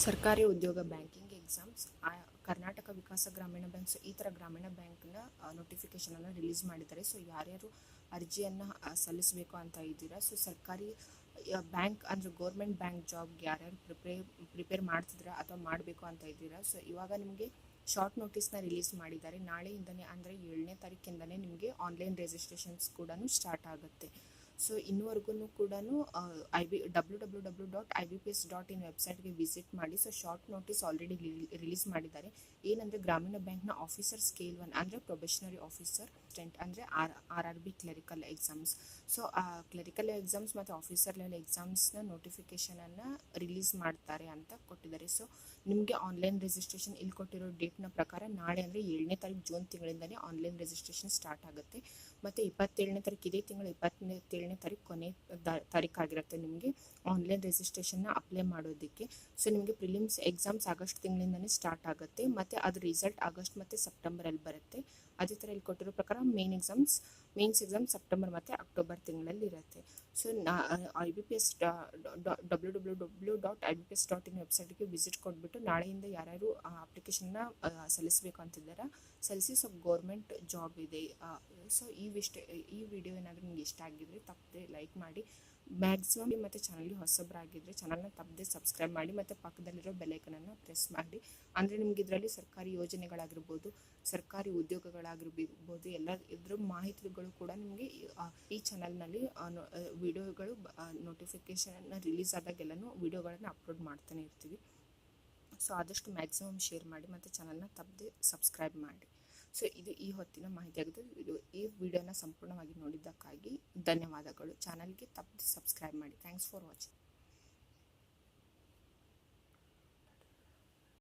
ಸರ್ಕಾರಿ ಉದ್ಯೋಗ banking exams Karnataka ವಿಕಾಸ ಗ್ರಾಮೀಣ ಬ್ಯಾಂಕ್, ಸೊ ಈ ಥರ ಗ್ರಾಮೀಣ ಬ್ಯಾಂಕ್ನ ನೋಟಿಫಿಕೇಷನನ್ನು ರಿಲೀಸ್ ಮಾಡಿದ್ದಾರೆ. ಸೊ ಯಾರ್ಯಾರು ಅರ್ಜಿಯನ್ನು ಸಲ್ಲಿಸಬೇಕು ಅಂತ ಇದ್ದೀರಾ ಸೊ ಸರ್ಕಾರಿ ಬ್ಯಾಂಕ್ ಅಂದರೆ ಗೌರ್ಮೆಂಟ್ ಬ್ಯಾಂಕ್ ಜಾಬ್ಗೆ ಯಾರ್ಯಾರು ಪ್ರಿಪೇರ್ ಪ್ರಿಪೇರ್ ಮಾಡ್ತಿದ್ದೀರಾ ಅಥವಾ ಮಾಡಬೇಕು ಅಂತ ಇದ್ದೀರಾ ಸೊ ಇವಾಗ ನಿಮಗೆ ಶಾರ್ಟ್ ನೋಟಿಸ್ನ ರಿಲೀಸ್ ಮಾಡಿದ್ದಾರೆ. ನಾಳೆಯಿಂದನೇ ಅಂದರೆ ಏಳನೇ ತಾರೀಕಿಂದನೇ ನಿಮಗೆ ಆನ್ಲೈನ್ ರಿಜಿಸ್ಟ್ರೇಷನ್ಸ್ ಕೂಡ ಸ್ಟಾರ್ಟ್ ಆಗುತ್ತೆ. ಸೊ ಇನ್ನುವರೆಗೂ ಕೂಡ I B W W W dot I B P S dot in ವೆಬ್ಸೈಟ್ಗೆ ವಿಸಿಟ್ ಮಾಡಿ. So short notice already release ಮಾಡಿದ್ದಾರೆ. ಏನಂದರೆ, ಗ್ರಾಮೀಣ ಬ್ಯಾಂಕ್ನ ಆಫೀಸರ್ ಸ್ಕೇಲ್ ಒನ್ ಅಂದರೆ ಪ್ರೊಬೆಷನರಿ ಆಫೀಸರ್ ಸ್ಟೆಂಟ್ ಅಂದರೆ R R R B clerical exams so ಆ clerical exams ಮತ್ತು ಆಫೀಸರ್ ಲೆವೆಲ್ ಎಕ್ಸಾಮ್ಸ್ನ ನೋಟಿಫಿಕೇಷನನ್ನು ರಿಲೀಸ್ ಮಾಡ್ತಾರೆ ಅಂತ ಕೊಟ್ಟಿದ್ದಾರೆ. ಸೊ ನಿಮಗೆ ಆನ್ಲೈನ್ ರಿಜಿಸ್ಟ್ರೇಷನ್ ಇಲ್ಲಿ ಕೊಟ್ಟಿರೋ ಡೇಟ್ನ ಪ್ರಕಾರ ನಾಳೆ ಅಂದರೆ ಏಳನೇ ತಾರೀಕು ಜೂನ್ ತಿಂಗಳಿಂದಲೇ ಆನ್ಲೈನ್ ರಿಜಿಸ್ಟ್ರೇಷನ್ ಸ್ಟಾರ್ಟ್ ಆಗುತ್ತೆ. ಮತ್ತು ಇಪ್ಪತ್ತೇಳನೇ ತಾರೀಕು ಇದೇ ತಿಂಗಳು ಇಪ್ಪತ್ತೇಳನೇ ತಾರೀಕು ಕೊನೆ ತಾರೀಕಾಗಿರುತ್ತೆ ನಿಮಗೆ. ಆನ್ಲೈನ್ ರಿಜಿಸ್ಟ್ರೇಷನ್ನ ಅಪ್ಲೈ ಮಾಡೋದಕ್ಕೆ. ಸೊ ನಿಮಗೆ ಪ್ರಿಲಿಮ್ಸ್ ಎಕ್ಸಾಮ್ಸ್ ಆಗಸ್ಟ್ ತಿಂಗಳಿಂದನೇ ಸ್ಟಾರ್ಟ್ ಆಗುತ್ತೆ. ಮತ್ತು ಅದ್ರ ರಿಸಲ್ಟ್ ಆಗಸ್ಟ್ ಮತ್ತು ಸೆಪ್ಟೆಂಬರಲ್ಲಿ ಬರುತ್ತೆ. ಅದೇ ಥರ ಇಲ್ಲಿ ಕೊಟ್ಟಿರೋ ಪ್ರಕಾರ main exams mains exam September ಮತ್ತು ಅಕ್ಟೋಬರ್ ತಿಂಗಳಲ್ಲಿ ಇರುತ್ತೆ. So I B P S W W W dot I B P S dot in ವೆಬ್ಸೈಟ್ಗೆ ವಿಸಿಟ್ ಕೊಟ್ಬಿಟ್ಟು ನಾಳೆಯಿಂದ ಯಾರ್ಯಾರು ಅಪ್ಲಿಕೇಶನ್ನ ಸಲ್ಲಿಸಬೇಕು ಅಂತಿದ್ದಾರ, ಸಲ್ಲಿಸಿ ಸೊ ಗೌರ್ಮೆಂಟ್ ಜಾಬ್ ಇದೆ. ಸೊ ಈ ವಿಷ್ಟ, ಈ ವಿಡಿಯೋ ಏನಾದರೂ ನಿಮ್ಗೆ ಇಷ್ಟ ಆಗಿದ್ರೆ ತಪ್ಪದೆ ಲೈಕ್ ಮಾಡಿ. ಮ್ಯಾಕ್ಸಿಮಮ್ ಮತ್ತು ಚಾನಲ್ಗೆ ಹೊಸಬರಾಗಿದ್ದರೆ ಚಾನಲ್ನ ತಪ್ಪದೆ ಸಬ್ಸ್ಕ್ರೈಬ್ ಮಾಡಿ ಮತ್ತು ಪಕ್ಕದಲ್ಲಿರೋ ಬೆಲೈಕನನ್ನು ಪ್ರೆಸ್ ಮಾಡಿ. ಅಂದರೆ ನಿಮ್ಗೆ ಇದರಲ್ಲಿ ಸರ್ಕಾರಿ ಯೋಜನೆಗಳಾಗಿರ್ಬೋದು, ಸರ್ಕಾರಿ ಉದ್ಯೋಗಗಳಾಗಿರ್ಬೋದು, ಎಲ್ಲ ಇದ್ರ ಮಾಹಿತಿಗಳು ಕೂಡ ನಿಮಗೆ ಈ ಚಾನಲ್ನಲ್ಲಿ ವಿಡಿಯೋಗಳು ನೋಟಿಫಿಕೇಷನ್ ರಿಲೀಸ್ ಆದಾಗೆಲ್ಲನೂ ವಿಡಿಯೋಗಳನ್ನು ಅಪ್ಲೋಡ್ ಮಾಡ್ತಾನೆ ಇರ್ತೀವಿ. ಸೊ ಆದಷ್ಟು ಮ್ಯಾಕ್ಸಿಮಮ್ ಶೇರ್ ಮಾಡಿ ಮತ್ತು ಚಾನಲ್ನ ತಪ್ಪದೆ ಸಬ್ಸ್ಕ್ರೈಬ್ ಮಾಡಿ. ಸೊ ಇದು ಈ ಹೊತ್ತಿನ ಮಾಹಿತಿ ಆಗಿದೆ. ಈ ವಿಡಿಯೋನ ಸಂಪೂರ್ಣವಾಗಿ ನೋಡಿದ್ದಕ್ಕಾಗಿ ಧನ್ಯವಾದಗಳು. ಚಾನಲ್ಗೆ ತಪ್ಪದೆ ಸಬ್ಸ್ಕ್ರೈಬ್ ಮಾಡಿ. Thanks for watching